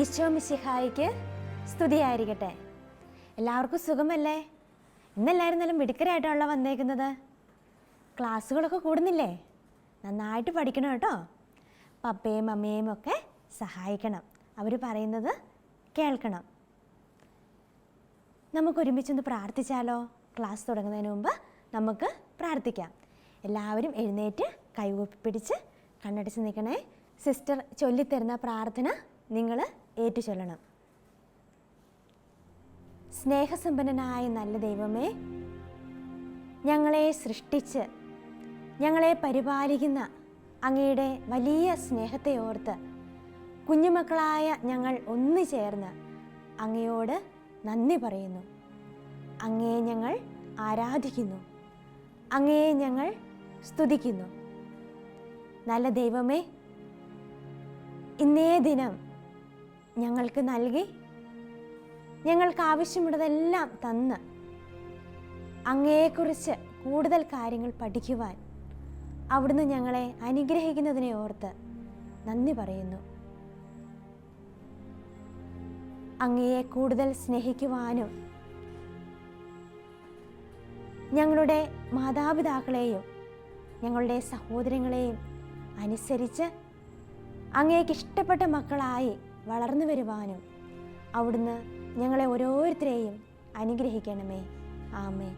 ഈശോ മിശിഹായിക്ക് സ്തുതിയായിരിക്കട്ടെ. എല്ലാവർക്കും സുഖമല്ലേ? ഇന്നെല്ലാവരും നല്ല മിടുക്കരായിട്ടാണല്ലോ വന്നേക്കുന്നത്. ക്ലാസ്സുകളൊക്കെ കൂടുന്നില്ലേ? നന്നായിട്ട് പഠിക്കണം കേട്ടോ. പപ്പയും അമ്മയും ഒക്കെ സഹായിക്കണം. അവർ പറയുന്നത് കേൾക്കണം. നമുക്ക് ഒരുമിച്ചൊന്ന് പ്രാർത്ഥിച്ചാലോ? ക്ലാസ് തുടങ്ങുന്നതിന് മുമ്പ് നമുക്ക് പ്രാർത്ഥിക്കാം. എല്ലാവരും എഴുന്നേറ്റ് കൈകൂപ്പി പിടിച്ച് കണ്ണടച്ച് നിൽക്കണേ. സിസ്റ്റർ ചൊല്ലിത്തരുന്ന പ്രാർത്ഥന നിങ്ങൾ ഏറ്റു ചൊല്ലണം സ്നേഹസമ്പന്നനായ നല്ല ദൈവമേ ഞങ്ങളെ സൃഷ്ടിച്ച് ഞങ്ങളെ പരിപാലിക്കുന്ന അങ്ങയുടെ വലിയ സ്നേഹത്തെ ഓർത്ത് കുഞ്ഞുമക്കളായ ഞങ്ങൾ ഒന്നു ചേർന്ന് അങ്ങയോട് നന്ദി പറയുന്നു. അങ്ങയെ ഞങ്ങൾ ആരാധിക്കുന്നു. അങ്ങയെ ഞങ്ങൾ സ്തുതിക്കുന്നു. നല്ല ദൈവമേ ഇന്നേ ദിനം ഞങ്ങൾക്ക് നൽകി ഞങ്ങൾക്ക് ആവശ്യമുള്ളതെല്ലാം തന്ന് അങ്ങയെക്കുറിച്ച് കൂടുതൽ കാര്യങ്ങൾ പഠിക്കുവാൻ അവിടുന്ന് ഞങ്ങളെ അനുഗ്രഹിക്കുന്നതിനെ ഓർത്ത് നന്ദി പറയുന്നു. അങ്ങയെ കൂടുതൽ സ്നേഹിക്കുവാനും ഞങ്ങളുടെ മാതാപിതാക്കളെയും ഞങ്ങളുടെ സഹോദരങ്ങളെയും അനുസരിച്ച് അങ്ങേക്ക് ഇഷ്ടപ്പെട്ട മക്കളായി വളർന്നു വരുവാനും അവിടുന്ന് ഞങ്ങളെ ഓരോരുത്തരെയും അനുഗ്രഹിക്കണമേ. ആമേ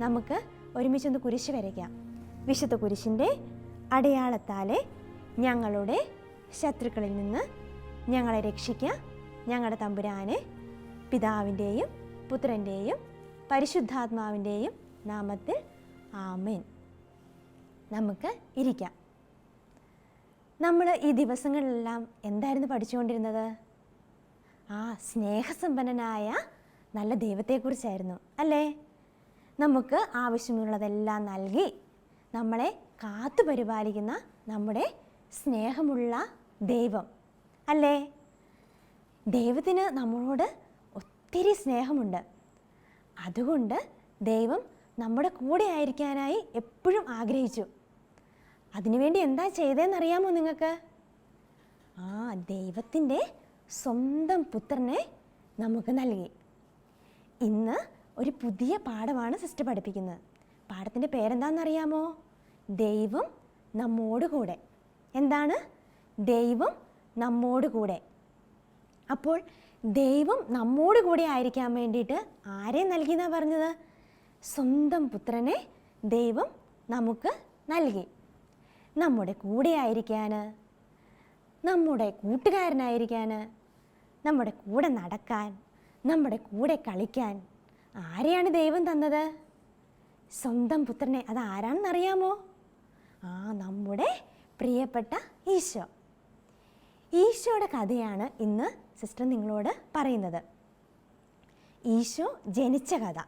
നമുക്ക് ഒരുമിച്ചൊന്ന് കുരിശ് വരയ്ക്കാം. വിശുദ്ധ കുരിശിന്റെ അടയാളത്താലെ ഞങ്ങളുടെ ശത്രുക്കളിൽ നിന്ന് ഞങ്ങളെ രക്ഷിക്കുക ഞങ്ങളുടെ തമ്പുരാനെ പിതാവിന്റെയും പുത്രന്റെയും പരിശുദ്ധാത്മാവിന്റെയും നാമത്തിൽ ആമേൻ. നമുക്ക് ഇരിക്കാം. നമ്മൾ ഈ ദിവസങ്ങളിലെല്ലാം എന്തായിരുന്നു പഠിച്ചുകൊണ്ടിരുന്നത്? ആ സ്നേഹസമ്പന്നനായ നല്ല ദൈവത്തെക്കുറിച്ചായിരുന്നു അല്ലേ? നമുക്ക് ആവശ്യമുള്ളതെല്ലാം നൽകി നമ്മളെ കാത്തു പരിപാലിക്കുന്ന നമ്മുടെ സ്നേഹമുള്ള ദൈവം അല്ലേ? ദൈവത്തിന് നമ്മളോട് ഒത്തിരി സ്നേഹമുണ്ട്. അതുകൊണ്ട് ദൈവം നമ്മുടെ കൂടെ ആയിരിക്കാനായി എപ്പോഴും ആഗ്രഹിച്ചു. അതിനുവേണ്ടി എന്താ ചെയ്തതെന്നറിയാമോ നിങ്ങൾക്ക് ആ ദൈവത്തിന്റെ സ്വന്തം പുത്രനെ നമുക്ക് നൽകി. ഇന്ന് ഒരു പുതിയ പാഠമാണ് സിസ്റ്റർ പഠിപ്പിക്കുന്നത്. പാഠത്തിന്റെ പേരെന്താണെന്നറിയാമോ ദൈവം നമ്മോട് കൂടെ എന്താണ്? ദൈവം നമ്മോട് കൂടെ അപ്പോൾ ദൈവം നമ്മോട് കൂടെ ആയിരിക്കാൻ വേണ്ടിയിട്ട് ആരെ നൽകിയെന്നാണ് പറഞ്ഞത്? സ്വന്തം പുത്രനെ ദൈവം നമുക്ക് നൽകി. നമ്മുടെ കൂടെ ആയിരിക്കാൻ നമ്മുടെ കൂട്ടുകാരനായിരിക്കാൻ നമ്മുടെ കൂടെ നടക്കാൻ? നമ്മുടെ കൂടെ കളിക്കാൻ? ആരെയാണ് ദൈവം തന്നത്? സ്വന്തം പുത്രനെ അത് ആരാണെന്നറിയാമോ? ആ നമ്മുടെ പ്രിയപ്പെട്ട ഈശോ. ഈശോയുടെ കഥയാണ് ഇന്ന് സിസ്റ്റർ നിങ്ങളോട് പറയുന്നത്. ഈശോ ജനിച്ച കഥ.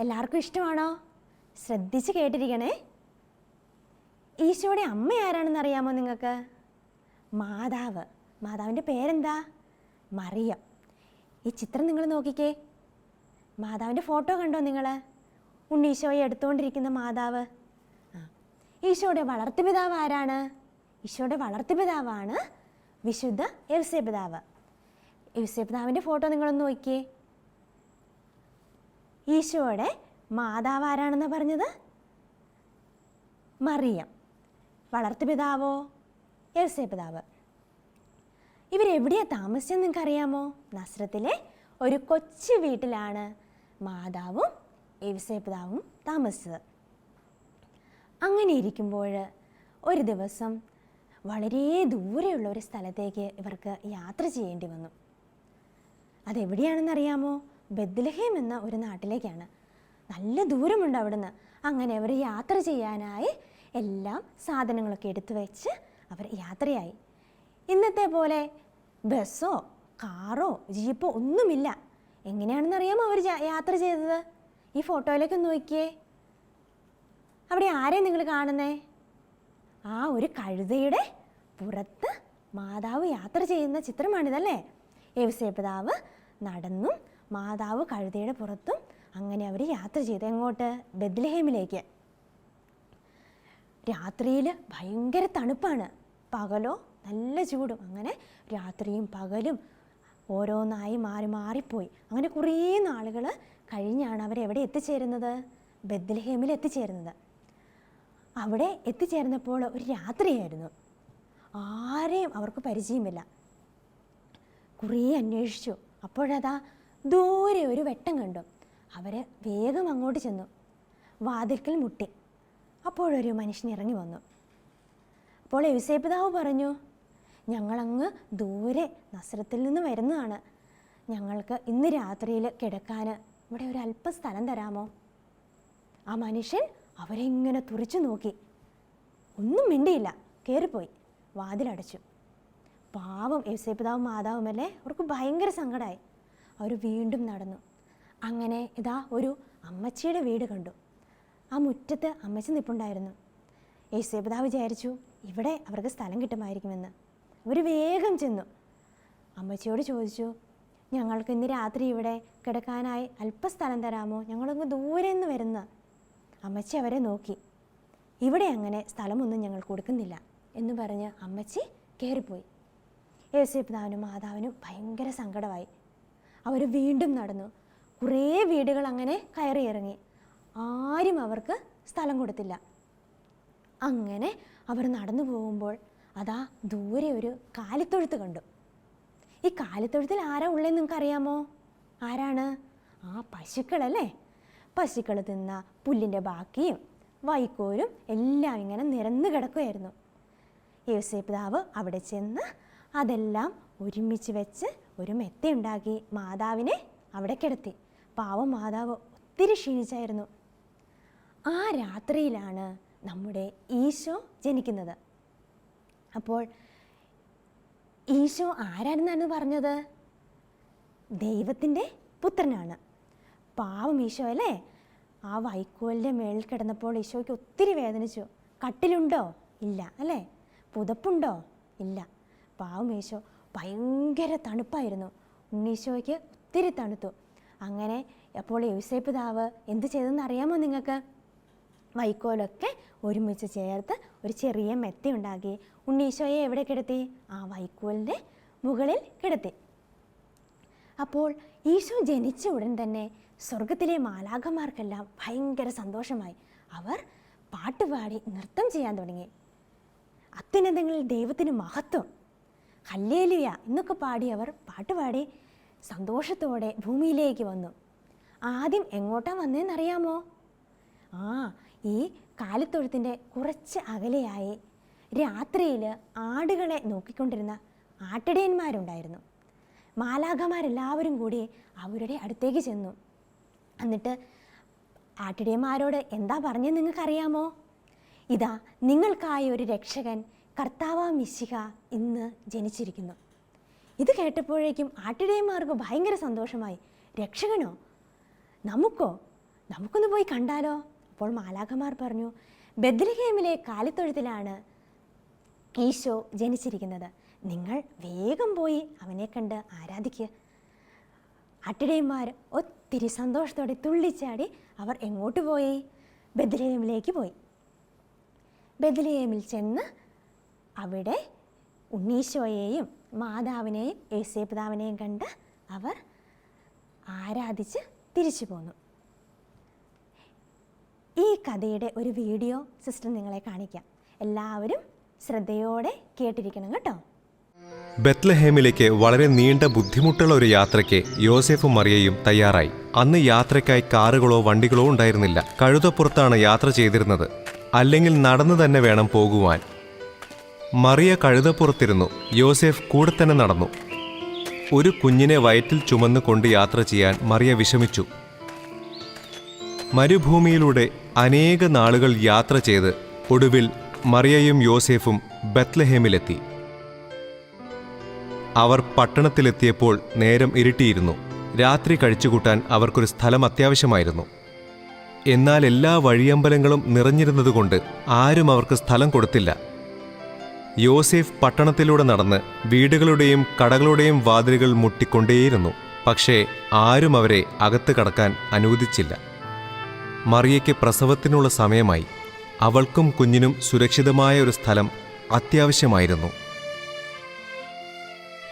എല്ലാവർക്കും ഇഷ്ടമാണോ? ശ്രദ്ധിച്ച് കേട്ടിരിക്കണേ. ഈശോയുടെ അമ്മ ആരാണെന്ന് അറിയാമോ നിങ്ങൾക്ക്? മാതാവ്. മാതാവിന്റെ പേരെന്താ? മറിയം. ഈ ചിത്രം നിങ്ങൾ നോക്കിക്കേ. മാതാവിന്റെ ഫോട്ടോ കണ്ടോ നിങ്ങൾ? ഉണ്ണീശോയെ എടുത്തുകൊണ്ടിരിക്കുന്ന മാതാവ്. ആ. ഈശോയുടെ വളർത്തുപിതാവ് ആരാണ്? ഈശോയുടെ വളർത്തുപിതാവാണ് വിശുദ്ധ യവസേപിതാവ് യവസേപിതാവിന്റെ ഫോട്ടോ നിങ്ങളൊന്ന് നോക്കിയേ ഈശോയുടെ മാതാവ് ആരാണെന്ന് പറഞ്ഞത്? മറിയം. വളർത്തുപിതാവോ യവസേപിതാവ് ഇവരെവിടെയാണ് താമസിച്ചെന്ന് നിങ്ങൾക്ക് അറിയാമോ നസ്രത്തിലെ ഒരു കൊച്ചു വീട്ടിലാണ് മാതാവും യവസേപിതാവും താമസിച്ചത്. അങ്ങനെ ഇരിക്കുമ്പോൾ ഒരു ദിവസം വളരെ ദൂരെയുള്ള ഒരു സ്ഥലത്തേക്ക് ഇവർക്ക് യാത്ര ചെയ്യേണ്ടി വന്നു. അതെവിടെയാണെന്നറിയാമോ? ബദ്ലഹേം എന്ന ഒരു നാട്ടിലേക്കാണ്. നല്ല ദൂരമുണ്ട് അവിടുന്ന്. അങ്ങനെ അവർ യാത്ര ചെയ്യാനായി എല്ലാം സാധനങ്ങളൊക്കെ എടുത്തു വെച്ച് അവർ യാത്രയായി. ഇന്നത്തെ പോലെ ബസ്സോ കാറോ ജീപ്പോ ഒന്നുമില്ല. എങ്ങനെയാണെന്നറിയാമോ അവർ യാത്ര ചെയ്തത്? ഈ ഫോട്ടോയിലേക്ക് ഒന്ന് നോക്കിയേ. അവിടെ ആരെയും നിങ്ങൾ കാണുന്നേ? ആ ഒരു കഴുതയുടെ പുറത്ത് മാതാവ് യാത്ര ചെയ്യുന്ന ചിത്രമാണിതല്ലേ? യേവസേപിതാവ് നടന്നും മാതാവ് കഴുതയുടെ പുറത്തും അങ്ങനെ അവർ യാത്ര ചെയ്തു എങ്ങോട്ട്? ബദ്ലഹേമിലേക്ക് രാത്രിയിൽ ഭയങ്കര തണുപ്പാണ്. പകലോ നല്ല ചൂടും. അങ്ങനെ രാത്രിയും പകലും ഓരോന്നായി മാറി മാറിപ്പോയി. അങ്ങനെ കുറേ നാളുകൾ കഴിഞ്ഞാണ് അവരെവിടെ എത്തിച്ചേരുന്നത്? ബദ്ലഹേമിൽ എത്തിച്ചേരുന്നത്. അവിടെ എത്തിച്ചേർന്നപ്പോൾ ഒരു രാത്രിയായിരുന്നു. ആരെയും അവർക്ക് പരിചയമില്ല. കുറേ അന്വേഷിച്ചു. അപ്പോഴതാ ദൂരെ ഒരു വെട്ടം കണ്ടു. അവർ വേഗം അങ്ങോട്ട് ചെന്നു. വാതിൽക്കൽ മുട്ടി. അപ്പോഴൊരു മനുഷ്യൻ ഇറങ്ങി വന്നു. അപ്പോൾ യൗസേപിതാവ് പറഞ്ഞു ഞങ്ങളങ്ങ് ദൂരെ നസ്രത്തിൽ നിന്ന് വരുന്നതാണ്. ഞങ്ങൾക്ക് ഇന്ന് രാത്രിയിൽ കിടക്കാൻ ഇവിടെ ഒരു അല്പ സ്ഥലം തരാമോ? ആ മനുഷ്യൻ അവരെ ഇങ്ങനെ തുറിച്ചു നോക്കി. ഒന്നും മിണ്ടിയില്ല. കയറിപ്പോയി വാതിലടച്ചു. പാവം യൗസേപിതാവും മാതാവുമല്ലേ? അവർക്ക് ഭയങ്കര സങ്കടമായി അവർ വീണ്ടും നടന്നു. അങ്ങനെ ഇതാ ഒരു അമ്മച്ചിയുടെ വീട് കണ്ടു. ആ മുറ്റത്ത് അമ്മച്ചി നിൽപ്പുണ്ടായിരുന്നു യേശുദേവതാവ് വിചാരിച്ചു ഇവിടെ അവർക്ക് സ്ഥലം കിട്ടുമായിരിക്കുമെന്ന്. അവർ വേഗം ചെന്നു. അമ്മച്ചിയോട് ചോദിച്ചു ഞങ്ങൾക്ക് ഇന്ന് രാത്രി ഇവിടെ കിടക്കാനായി അല്പം സ്ഥലം തരാമോ? ഞങ്ങളങ്ങ് ദൂരെ നിന്ന് വരുന്ന. അമ്മച്ചി അവരെ നോക്കി. ഇവിടെ അങ്ങനെ സ്ഥലമൊന്നും ഞങ്ങൾ കൊടുക്കുന്നില്ല എന്ന് പറഞ്ഞ് അമ്മച്ചി കയറിപ്പോയി. യേശുപിതാവിനും മാതാവിനും ഭയങ്കര സങ്കടമായി. അവർ വീണ്ടും നടന്നു. കുറേ വീടുകൾ അങ്ങനെ കയറി ഇറങ്ങി ആരും അവർക്ക് സ്ഥലം കൊടുത്തില്ല. അങ്ങനെ അവർ നടന്നു പോകുമ്പോൾ അതാ ദൂരെ ഒരു കാലിത്തൊഴുത്ത് കണ്ടു. ഈ കാലിത്തൊഴുത്തിൽ ആരാ ഉള്ളതെന്ന് നിങ്ങൾക്ക് അറിയാമോ ആരാണ്? ആ പശുക്കളല്ലേ? പശുക്കൾ തിന്ന പുല്ലിന്റെ ബാക്കിയും വൈക്കോലും എല്ലാം ഇങ്ങനെ നിരന്ന് കിടക്കുമായിരുന്നു യേസുപിതാവ് അവിടെ ചെന്ന് അതെല്ലാം ഒരുമിച്ച് വെച്ച് ഒരു മെത്തയുണ്ടാക്കി. മാതാവിനെ അവിടെ കിടത്തി. പാവം മാതാവ് ഒത്തിരി ക്ഷീണിച്ചായിരുന്നു. ആ രാത്രിയിലാണ് നമ്മുടെ ഈശോ ജനിക്കുന്നത്. അപ്പോൾ ഈശോ ആരാണെന്നാണ് പറഞ്ഞത്? ദൈവത്തിന്റെ പുത്രനാണ്. പാവം ഈശോ അല്ലേ? ആ വൈക്കോലിന്റെ മേളിൽ കിടന്നപ്പോൾ ഈശോയ്ക്ക് ഒത്തിരി വേദനിച്ചു. കട്ടിലുണ്ടോ? ഇല്ല അല്ലേ? പുതപ്പുണ്ടോ? ഇല്ല. പാവം ഈശോ ഭയങ്കര തണുപ്പായിരുന്നു. ഉണ്ണീശോയ്ക്ക് ഒത്തിരി തണുത്തു. അങ്ങനെ അപ്പോൾ യൂസേപ്പ് യൗസേപ്പിതാവ് എന്ത് ചെയ്തെന്ന് അറിയാമോ നിങ്ങൾക്ക്? വൈക്കോലൊക്കെ ഒരുമിച്ച് ചേർത്ത് ഒരു ചെറിയ മെത്ത ഉണ്ടാക്കി. ഉണ്ണീശോയെ എവിടെ കിടത്തി? ആ വൈക്കോലിന്റെ മുകളിൽ കിടത്തി. അപ്പോൾ ഈശോ ജനിച്ച ഉടൻ തന്നെ സ്വർഗത്തിലെ മാലാഖമാർക്കെല്ലാം ഭയങ്കര സന്തോഷമായി. അവർ പാട്ടുപാടി നൃത്തം ചെയ്യാൻ തുടങ്ങി. അത്യുന്നതങ്ങളിൽ ദൈവത്തിന് മഹത്വം. ഹല്ലേലിയ എന്നൊക്കെ പാടി അവർ പാട്ടുപാടി സന്തോഷത്തോടെ ഭൂമിയിലേക്ക് വന്നു. ആദ്യം എങ്ങോട്ടാണ് വന്നതെന്നറിയാമോ ആ ഈ കാലിത്തൊഴുത്തിന്റെ കുറച്ച് അകലെയായി രാത്രിയിൽ ആടുകളെ നോക്കിക്കൊണ്ടിരുന്ന ആട്ടിടയന്മാരുണ്ടായിരുന്നു. മാലാഖമാരെല്ലാവരും കൂടി അവരുടെ അടുത്തേക്ക് ചെന്നു. എന്നിട്ട് ആട്ടിടയന്മാരോട് എന്താ പറഞ്ഞത് നിങ്ങൾക്കറിയാമോ? ഇതാ നിങ്ങൾക്കായി ഒരു രക്ഷകൻ കർത്താവ മിശിക ഇന്ന് ജനിച്ചിരിക്കുന്നു. ഇത് കേട്ടപ്പോഴേക്കും ആട്ടിടയന്മാർക്ക് ഭയങ്കര സന്തോഷമായി. രക്ഷകനോ? നമുക്കോ? നമുക്കൊന്ന് പോയി കണ്ടാലോ? അപ്പോൾ മാലാഖമാർ പറഞ്ഞു ബദ്രഹേമിലെ കാലിത്തൊഴുത്തിലാണ് ഈശോ ജനിച്ചിരിക്കുന്നത്. നിങ്ങൾ വേഗം പോയി അവനെ കണ്ട് ആരാധിക്കുക അട്ടിടയന്മാർ ഒത്തിരി സന്തോഷത്തോടെ തുള്ളിച്ചാടി അവർ എങ്ങോട്ട് പോയി? ബദ്രഹേമിലേക്ക് പോയി. ബദ്രഹേമിൽ ചെന്ന് അവിടെ ഉണ്ണീശോയെയും മാതാവിനെയും യേശേപിതാവിനെയും കണ്ട് അവർ ആരാധിച്ച് തിരിച്ചു പോന്നു. കഥയുടെ ഒരു വീഡിയോ സിസ്റ്റർ നിങ്ങളെ കാണിക്കാം. എല്ലാവരും ശ്രദ്ധയോടെ കേട്ടിരിക്കണം കേട്ടോ. ബത്ലഹേമിലേക്ക് വളരെ നീണ്ട ബുദ്ധിമുട്ടുള്ള ഒരു യാത്രയ്ക്ക് യോസെഫും മറിയയും തയ്യാറായി. അന്ന് യാത്രയ്ക്കായി കാറുകളോ വണ്ടികളോ ഉണ്ടായിരുന്നില്ല. കഴുതപ്പുറത്താണ് യാത്ര ചെയ്തിരുന്നത്. അല്ലെങ്കിൽ നടന്നു തന്നെ വേണം പോകുവാൻ. മറിയ കഴുതപ്പുറത്തിരുന്നു. യോസെഫ് കൂടെ തന്നെ നടന്നു. ഒരു കുഞ്ഞിനെ വയറ്റിൽ ചുമന്നുകൊണ്ട് യാത്ര ചെയ്യാൻ മറിയ വിഷമിച്ചു. മരുഭൂമിയിലൂടെ അനേക നാളുകൾ യാത്ര ചെയ്ത് ഒടുവിൽ മറിയയും യോസേഫും ബത്ലഹേമിലെത്തി അവർ പട്ടണത്തിലെത്തിയപ്പോൾ നേരം ഇരുട്ടിയിരുന്നു. രാത്രി കഴിച്ചുകൂട്ടാൻ അവർക്കൊരു സ്ഥലം അത്യാവശ്യമായിരുന്നു. എന്നാൽ എല്ലാ വഴിയമ്പലങ്ങളും നിറഞ്ഞിരുന്നതുകൊണ്ട് ആരും അവർക്ക് സ്ഥലം കൊടുത്തില്ല. യോസേഫ് പട്ടണത്തിലൂടെ നടന്ന് വീടുകളുടെയും കടകളുടെയും വാതിലുകൾ മുട്ടിക്കൊണ്ടേയിരുന്നു. പക്ഷേ ആരും അവരെ അകത്ത് കടക്കാൻ അനുവദിച്ചില്ല. മറിയയ്ക്ക് പ്രസവത്തിനുള്ള സമയമായി. അവൾക്കും കുഞ്ഞിനും സുരക്ഷിതമായ ഒരു സ്ഥലം അത്യാവശ്യമായിരുന്നു.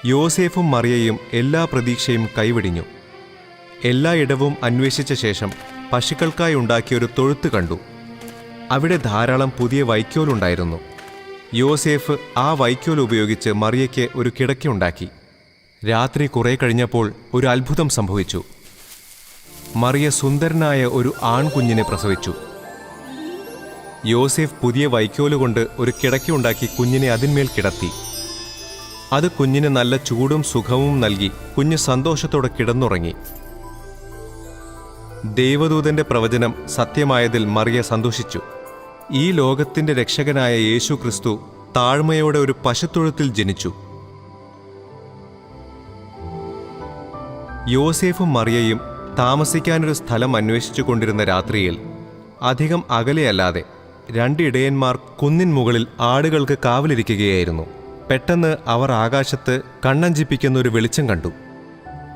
യോസേഫും മറിയയും എല്ലാ പ്രതീക്ഷയും കൈവിടിഞ്ഞു. എല്ലായിടവും അന്വേഷിച്ച ശേഷം പശുക്കൾക്കായി ഉണ്ടാക്കിയൊരു തൊഴുത്ത് കണ്ടു. അവിടെ ധാരാളം പുതിയ വൈക്കോലുണ്ടായിരുന്നു യോസേഫ് ആ വൈക്കോൽ ഉപയോഗിച്ച് മറിയയ്ക്ക് ഒരു കിടക്കയുണ്ടാക്കി രാത്രി കുറേ കഴിഞ്ഞപ്പോൾ ഒരു അത്ഭുതം സംഭവിച്ചു. മറിയ സുന്ദരനായ ഒരു ആൺകുഞ്ഞിനെ പ്രസവിച്ചു. യോസെഫ് പുതിയ വൈക്കോലുകൊണ്ട് ഒരു കിടക്കയുണ്ടാക്കി കുഞ്ഞിനെ അതിന്മേൽ കിടത്തി. അത് കുഞ്ഞിന് നല്ല ചൂടും സുഖവും നൽകി കുഞ്ഞ് സന്തോഷത്തോടെ കിടന്നുറങ്ങി. ദൈവദൂതന്റെ പ്രവചനം സത്യമായതിൽ മറിയ സന്തോഷിച്ചു. ഈ ലോകത്തിന്റെ രക്ഷകനായ യേശു ക്രിസ്തു താഴ്മയോടെ ഒരു പശുത്തൊഴുത്തിൽ ജനിച്ചു. യോസേഫും മറിയയും താമസിക്കാനൊരു സ്ഥലം അന്വേഷിച്ചു കൊണ്ടിരുന്ന രാത്രിയിൽ അധികം അകലെയല്ലാതെ രണ്ട് ഇടയന്മാർ കുന്നിൻ മുകളിൽ ആടുകൾക്ക് കാവലിരിക്കുകയായിരുന്നു. പെട്ടെന്ന് അവർ ആകാശത്ത് കണ്ണഞ്ചിപ്പിക്കുന്ന ഒരു വെളിച്ചം കണ്ടു.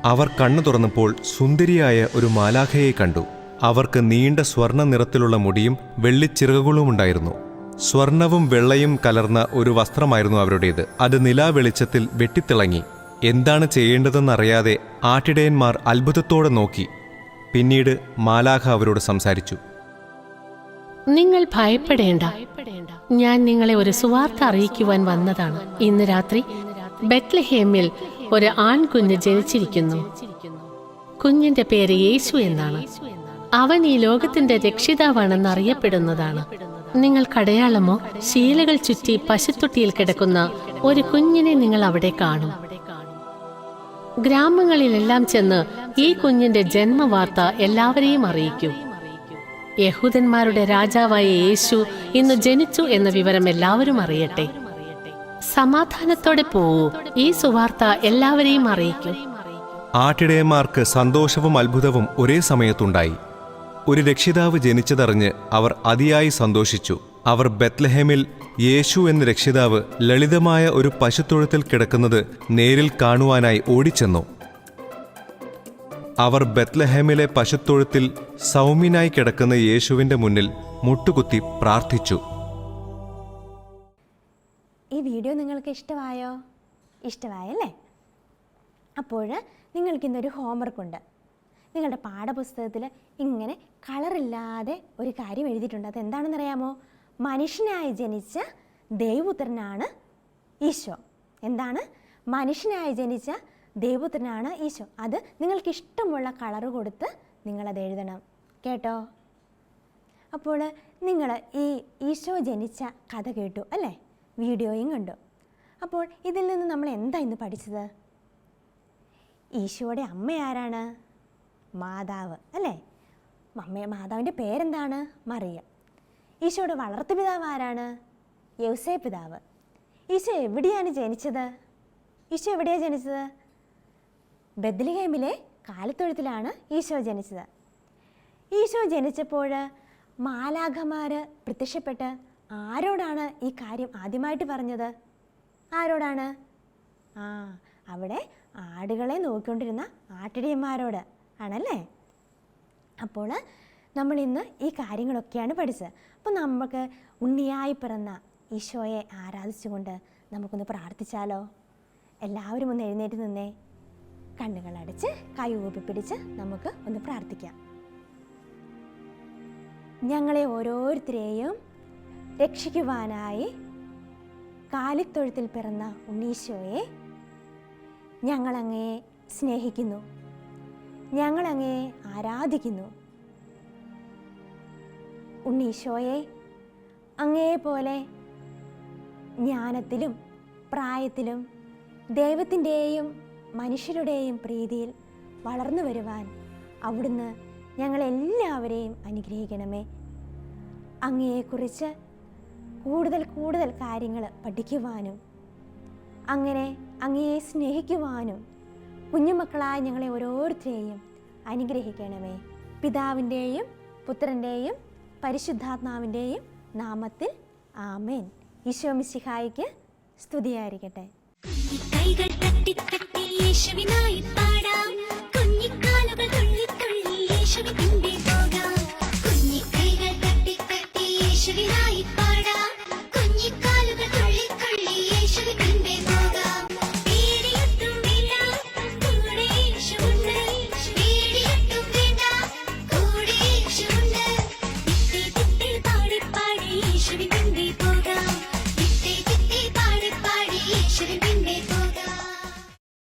അവർ കണ്ണു തുറന്നപ്പോൾ സുന്ദരിയായ ഒരു മാലാഖയെ കണ്ടു. അവർക്ക് നീണ്ട സ്വർണ നിറത്തിലുള്ള മുടിയും വെള്ളിച്ചിറകുകളുമുണ്ടായിരുന്നു സ്വർണവും വെള്ളയും കലർന്ന ഒരു വസ്ത്രമായിരുന്നു അവരുടേത്. അത് നിലാവെളിച്ചത്തിൽ വെട്ടിത്തിളങ്ങി. എന്താണ് ചെയ്യേണ്ടതെന്നറിയാതെ ആട്ടിടയന്മാർ അത്ഭുതത്തോടെ നോക്കി. പിന്നീട് മാലാഖ അവരോട് സംസാരിച്ചു. നിങ്ങൾ ഭയപ്പെടേണ്ട. ഞാൻ നിങ്ങളെ ഒരു സുവാർത്ത അറിയിക്കുവാൻ വന്നതാണ്. ഇന്ന് രാത്രി ബെത്ലഹേമിൽ ഒരു ആൺകുഞ്ഞ് ജനിച്ചിരിക്കുന്നു. കുഞ്ഞിന്റെ പേര് യേശു എന്നാണ്. അവൻ ഈ ലോകത്തിന്റെ രക്ഷിതാവാണെന്ന് അറിയപ്പെടുന്നതാണ്. നിങ്ങൾ കടയാളമോ? ശീലകൾ ചുറ്റി പശുത്തൊട്ടിയിൽ കിടക്കുന്ന ഒരു കുഞ്ഞിനെ നിങ്ങൾ അവിടെ കാണും. ഗ്രാമങ്ങളിലെല്ലാം ചെന്ന് ഈ കുഞ്ഞിന്റെ ജന്മവാർത്ത എല്ലാവരെയും അറിയിക്കൂ. യഹൂദന്മാരുടെ രാജാവായ യേശു ഇന്ന് ജനിച്ചു എന്ന വിവരം എല്ലാവരും അറിയട്ടെ. സമാധാനത്തോടെ പോവൂ. ഈ സുവാർത്ത എല്ലാവരെയും അറിയിക്കൂ. ആട്ടിടയന്മാർക്ക് സന്തോഷവും അത്ഭുതവും ഒരേ സമയത്തുണ്ടായി. ഒരു രക്ഷിതാവ് ജനിച്ചതറിഞ്ഞ് അവർ അതിയായി സന്തോഷിച്ചു. അവർ ബത്ലഹേമിൽ യേശു എന്ന രക്ഷിതാവ് ലളിതമായ ഒരു പശുത്തൊഴുത്തിൽ കിടക്കുന്നത് നേരിൽ കാണുവാനായി ഓടിച്ചെന്നു. അവർ ബത്ലഹേമിലെ പശുത്തൊഴുത്തിൽ സൗമ്യനായി കിടക്കുന്ന യേശുവിന്റെ മുന്നിൽ മുട്ടുകുത്തി പ്രാർത്ഥിച്ചു. ഈ വീഡിയോ നിങ്ങൾക്ക് ഇഷ്ടമായോ? ഇഷ്ടമായല്ലേ? അപ്പോൾ നിങ്ങൾക്കിന്നൊരു ഹോംവർക്ക് ഉണ്ട്. നിങ്ങളുടെ പാഠപുസ്തകത്തിൽ ഇങ്ങനെ കളറില്ലാതെ ഒരു കാര്യം എഴുതിയിട്ടുണ്ട്. അത് എന്താണെന്നറിയാമോ മനുഷ്യനായി ജനിച്ച ദൈവപുത്രനാണ് ഈശോ. എന്താണ്? മനുഷ്യനായി ജനിച്ച ദൈവപുത്രനാണ് ഈശോ. അത് നിങ്ങൾക്ക് ഇഷ്ടമുള്ള കളർ കൊടുത്ത് നിങ്ങളത് എഴുതണം. കേട്ടോ? അപ്പോൾ നിങ്ങൾ ഈ ഈശോ ജനിച്ച കഥ കേട്ടു അല്ലേ? വീഡിയോയും കണ്ടു. അപ്പോൾ ഇതിൽ നിന്ന് നമ്മൾ എന്താ ഇന്ന് പഠിച്ചത്? ഈശോയുടെ അമ്മ ആരാണ്? മാതാവ് അല്ലേ? അമ്മ മാതാവിന്റെ പേരെന്താണ്? മറിയ. ഈശോയുടെ വളർത്തു പിതാവ് ആരാണ്? യൗസേ പിതാവ്. ഈശോ എവിടെയാണ് ജനിച്ചത്? ഈശോ എവിടെയാണ് ജനിച്ചത്? ബദ്ലിഹേമിലെ കാലത്തൊഴുത്തിലാണ് ഈശോ ജനിച്ചത്. ഈശോ ജനിച്ചപ്പോൾ മാലാഖമാർ പ്രത്യക്ഷപ്പെട്ട് ആരോടാണ് ഈ കാര്യം ആദ്യമായിട്ട് പറഞ്ഞത്? ആരോടാണ്? ആ അവിടെ ആടുകളെ നോക്കിക്കൊണ്ടിരുന്ന ആട്ടിടിയന്മാരോട് ആണല്ലേ? അപ്പോൾ നമ്മൾ ഇന്ന് ഈ കാര്യങ്ങളൊക്കെയാണ് പഠിച്ചത്. അപ്പോൾ നമുക്ക് ഉണ്ണിയായി പിറന്ന ഈശോയെ ആരാധിച്ചുകൊണ്ട് നമുക്കൊന്ന് പ്രാർത്ഥിച്ചാലോ? എല്ലാവരും ഒന്ന് എഴുന്നേറ്റ് നിന്നേ. കണ്ണുകളടച്ച് കൈ ഊപ്പി പിടിച്ച് നമുക്ക് ഒന്ന് പ്രാർത്ഥിക്കാം. ഞങ്ങളെ ഓരോരുത്തരെയും രക്ഷിക്കുവാനായി കാലിത്തൊഴുത്തിൽ പിറന്ന ഉണ്ണീശോയെ ഞങ്ങളങ്ങയെ സ്നേഹിക്കുന്നു. ഞങ്ങളങ്ങയെ ആരാധിക്കുന്നു. ഉണ്ണീശോയെ അങ്ങേപോലെ ജ്ഞാനത്തിലും പ്രായത്തിലും ദൈവത്തിന്റെയും മനുഷ്യരുടെയും പ്രീതിയിൽ വളർന്നു വരുവാൻ അവിടുന്ന് ഞങ്ങളെല്ലാവരെയും അനുഗ്രഹിക്കണമേ. അങ്ങയെക്കുറിച്ച് കൂടുതൽ കൂടുതൽ കാര്യങ്ങൾ പഠിക്കുവാനും അങ്ങനെ അങ്ങയെ സ്നേഹിക്കുവാനും കുഞ്ഞുമക്കളായ ഞങ്ങളെ ഓരോരുത്തരെയും അനുഗ്രഹിക്കണമേ. പിതാവിന്റെയും പുത്രന്റെയും പരിശുദ്ധാത്മാവിന്റെയും നാമത്തിൽ ആമേൻ. ഈശോ മിശിഹായിക്ക് സ്തുതിയായിരിക്കട്ടെ. കൈകൾ തട്ടി തട്ടി യേശുവിനായി